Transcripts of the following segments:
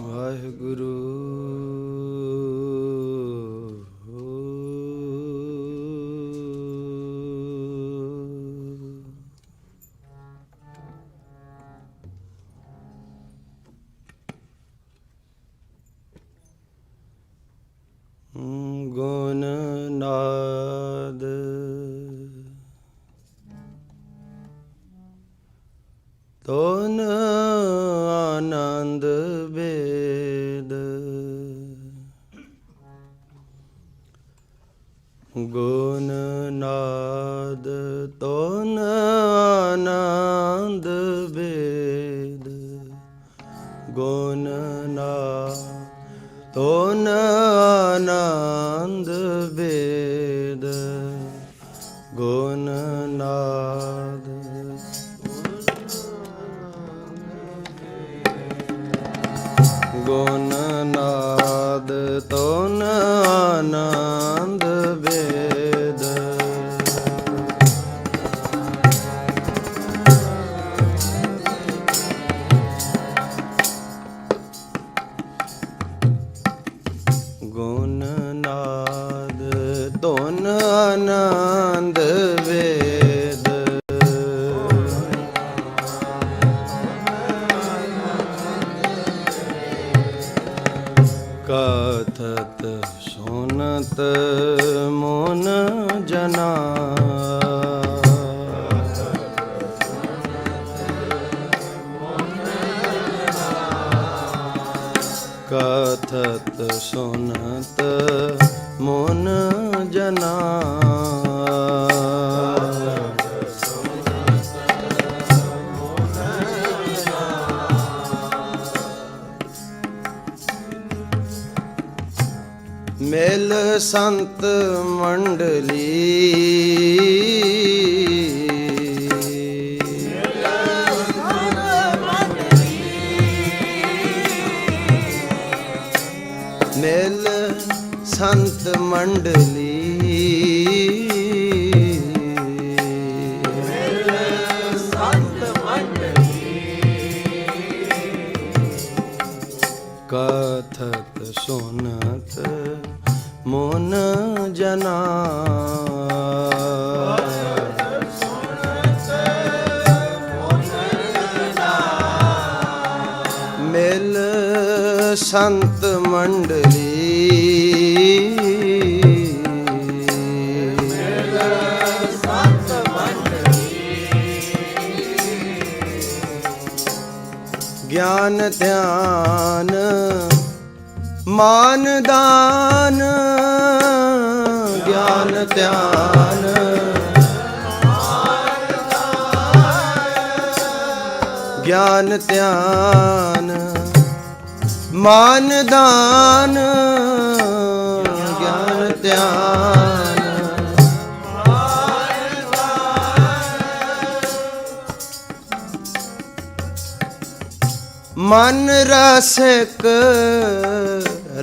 ਵਾਹਿਗੁਰੂ। ਗੁਣ ਨਾਦ। ਤੋਨ ਆਨੰਦ ਵੇਦ ਸੰਤ ਮੰਡਲੀ। ਮਿਲ ਸੰਤ ਮੰਡਲੀ। ਸੰਤ ਮੰਡਲੀ। ਗਿਆਨ ਧਿਆਨ ਮਾਨ ਦਾਨ। ਗਿਆਨ ਧਿਆਨ ਗਿਆਨ ਧਿਆਨ। ਮਾਨ ਦਾਨ ਗਿਆਨ ਧਿਆਨ। ਮਨ ਰਸਕ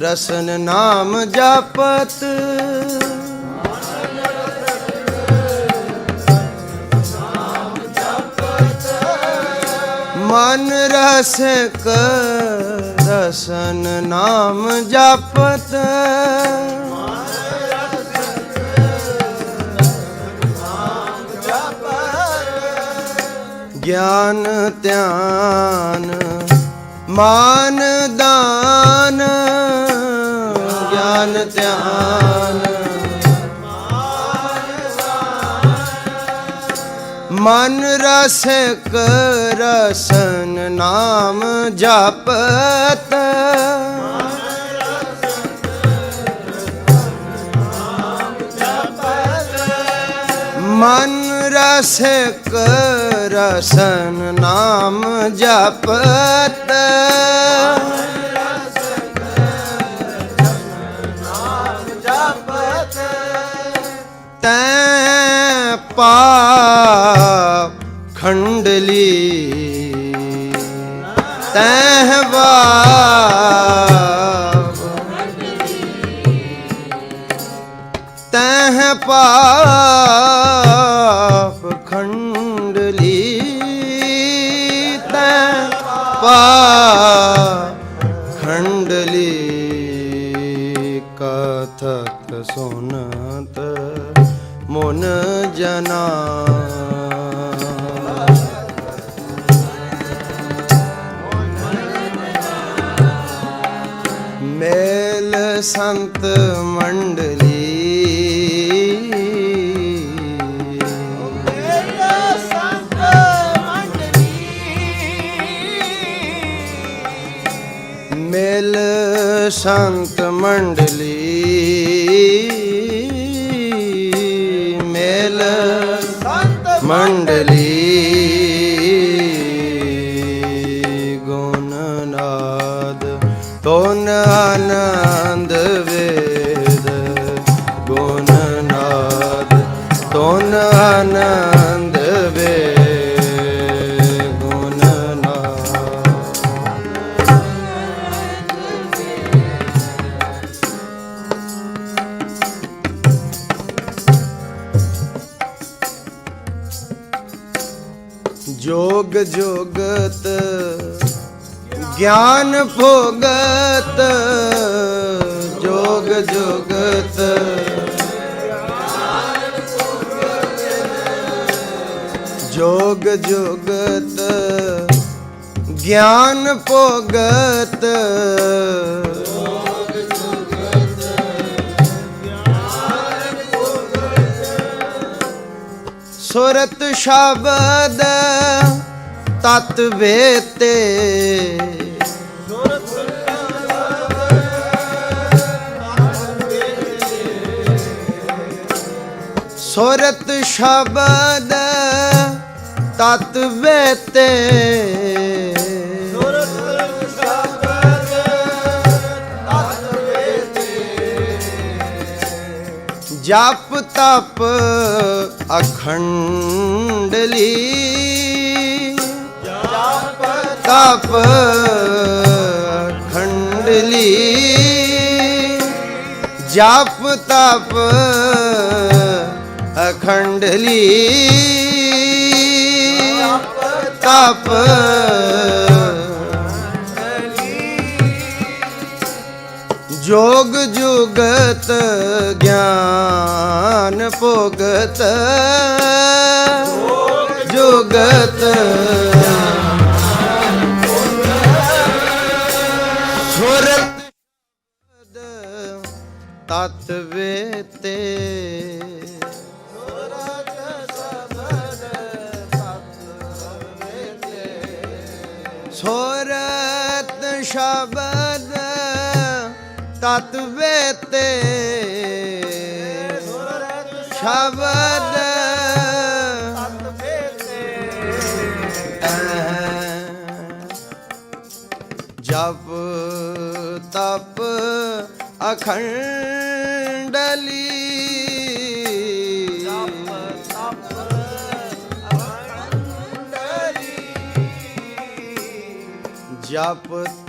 ਰਸਨ ਨਾਮ ਜਪਤ। ਮਨ ਰਸਿਕ ਰਸਨ ਨਾਮ ਜਪਤ। ਗਿਆਨ ਧਿਆਨ ਮਾਨ ਦਾਨ। ਗਿਆਨ ਧਿਆਨ ਮਨ ਰਸਿਕ ਰਸਨ ਨਾਮ ਜਪਤ। ਮਨ ਰਸਿਕ ਰਸਨ ਨਾਮ ਜਪਤ। ਤੈ ਪਾਪ ਖੰਡਲੀ ਤੈ ਬਾਪ ਮਹਿ ਪਾਪ ਖੰਡ ਲੀਤੈ ਪਾਪ ਖੰਡ ਲੀ ਕਥਤ ਸੁਨਤ ਮਨ ਜਨਾ ਮੇਲ ਸੰਤ ਮੰਡਲੀ ਸੰਤ ਮੰਡਲੀ ਮੇਲ ਮੰਡਲੀ ਗੁਣ ਨਾਦ ਤੋਨ ਆਨੰਦ ਵੇਦ ਗੁਣ ਨਾਦ ਤੋਨ ਆਨੰਦ ਗਿਆਨ ਭੋਗਤ ਜੋਗ ਜੋਗਤ। ਜੋਗ ਜੋਗਤ ਗਿਆਨ ਭੋਗਤ। ਸੁਰਤ ਸ਼ਬਦ ਤਤ ਵੇਤੇ। ਸੁਰਤ ਸ਼ਬਦ ਤਤ ਵੇਤੇ। ਜਪ ਤਪ ਅਖੰਡਲੀ ਜਪ ਤਪ ਅਖੰਡਲੀ ਜਪ ਤਪ ਅਖੰਡਲੀ ਤਪ ਜੋਗ ਜੁਗਤ ਗਿਆਨ ਭੋਗਤ ਜੁਗਤ ਸੁਰਤ ਸ਼ਬਦ ਤਤ ਵੇਤੇ ਸ਼ਬਦ ਤਤ ਵੇਤੇ। ਸ਼ਬਦ ਜਪ ਤਪ ਅਖੰਡਲੀ ਜਪ ਤਪ ਅਖੰਡਲੀ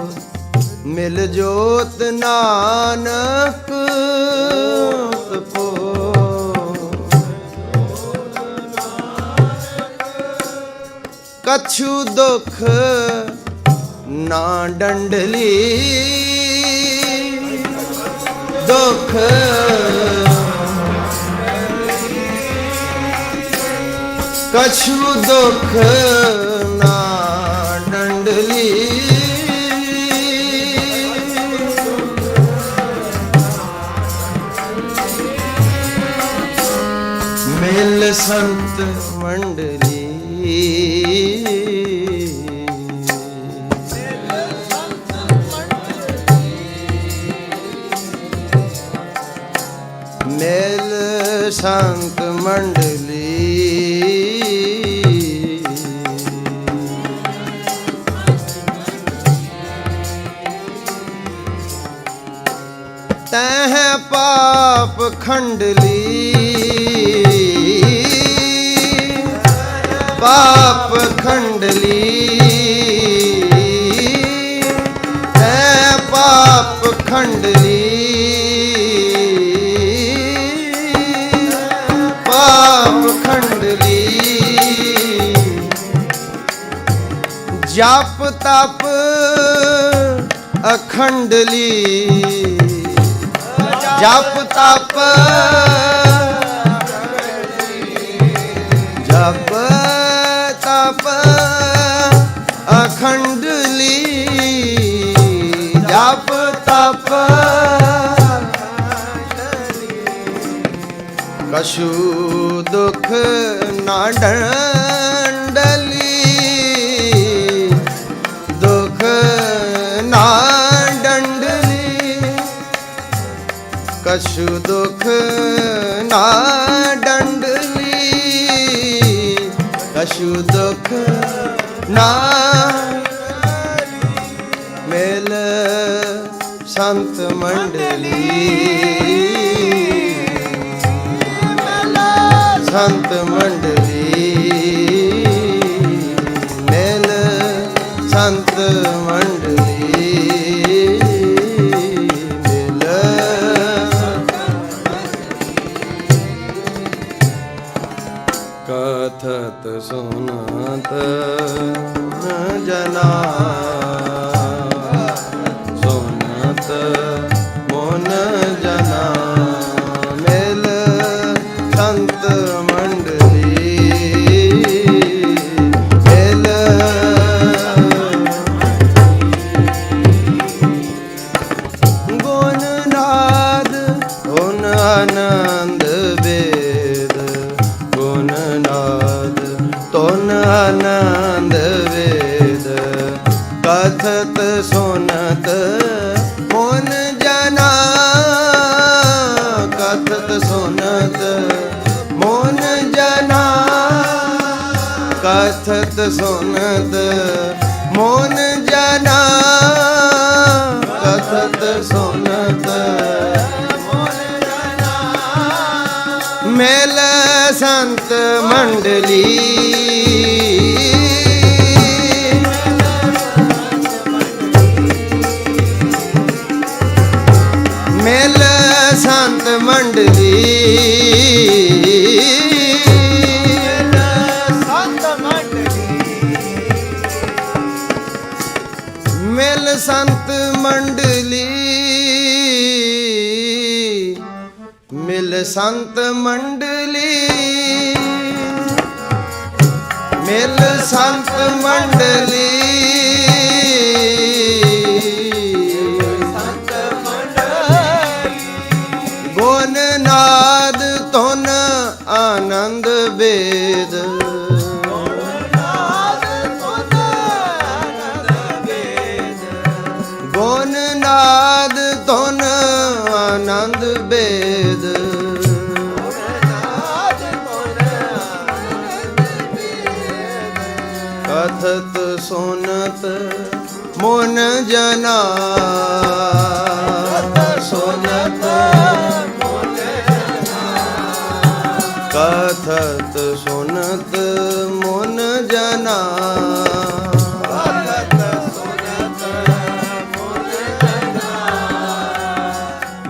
ਮਿਲ ਜੋਤ ਨਾਨਕ ਓਤ ਕਛੂ ਦੁਖ ਨਾ ਡੰਡਲੀ। ਦੁਖ ਕਛੂ ਦੁਖ ਨਾ ਡੰਡਲੀ। ਮਿਲ ਸੰਤ ਮੰਡਲੀ। ਮਿਲ ਸੰਤ ਮੰਡਲੀ। ਤੈਂ ਪਾਪ ਖੰਡਲੀ। ਪਾਪ ਖੰਡਲੀ। ਹੈ ਪਾਪ ਖੰਡਲੀ। ਪਾਪ ਖੰਡਲੀ। ਜਪ ਤਪ ਅਖੰਡਲੀ। ਜਪ ਤਪ। ਜਪ ਤਪ। ਅਖੰਡਲੀ ਜਪ ਤਪ। ਕਸ਼ੂ ਦੁਖ ਨਾ ਡੰਡਲੀ। ਦੁਖ ਨਾ ਕਛੂ ਦੁਖ ਨਾ ਡੰਡਲੀ ਕਛੂ ਦੁਖ ਨਾ ਮੇਲ ਸੰਤ ਮੰਡਲੀ ਸੰਤ ਮੰਡਲੀ ਮੇਲ ਸੰਤ ਕਥਤ ਸੁਨਤ ਮਨ ਜਨਾ ਕਥਤ ਸੁਨਤ ਕਥਤ ਸੁਨਤ ਮੋਨ ਜਨਾ। ਕਥਤ ਸੁਨਤ ਮੇਲ ਸੰਤ ਮੰਡਲੀ। ਮੇਲ ਸੰਤ ਮੰਡਲੀ। ਸੰਤ ਮੰਡਲੀ ਮਿਲ ਸੰਤ ਮੰਡਲੀ ਮਿਲ ਸੰਤ ਮੰਡਲੀ ਸੰਤ ਮੰਡਲੀ ਗੁਣ ਨਾਦ ਤੁਨ ਆਨੰਦ ਬੇ ਕਥਤ ਸੁਨਤ ਮਨ ਜਨਾ। ਸੁਨਤ ਕਥਤ ਸੁਨਤ ਮਨ ਜਨਾ।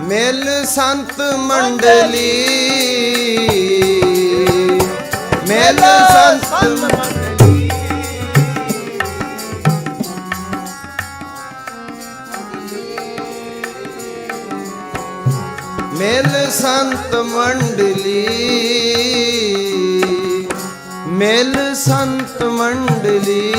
ਮਿਲ ਸੰਤ ਮੰਡਲੀ। ਮਿਲ ਸੰਤ ਮੰਡਲੀ। ਮਿਲ ਸੰਤ ਮੰਡਲੀ ਮਿਲ ਸੰਤ ਮੰਡਲੀ।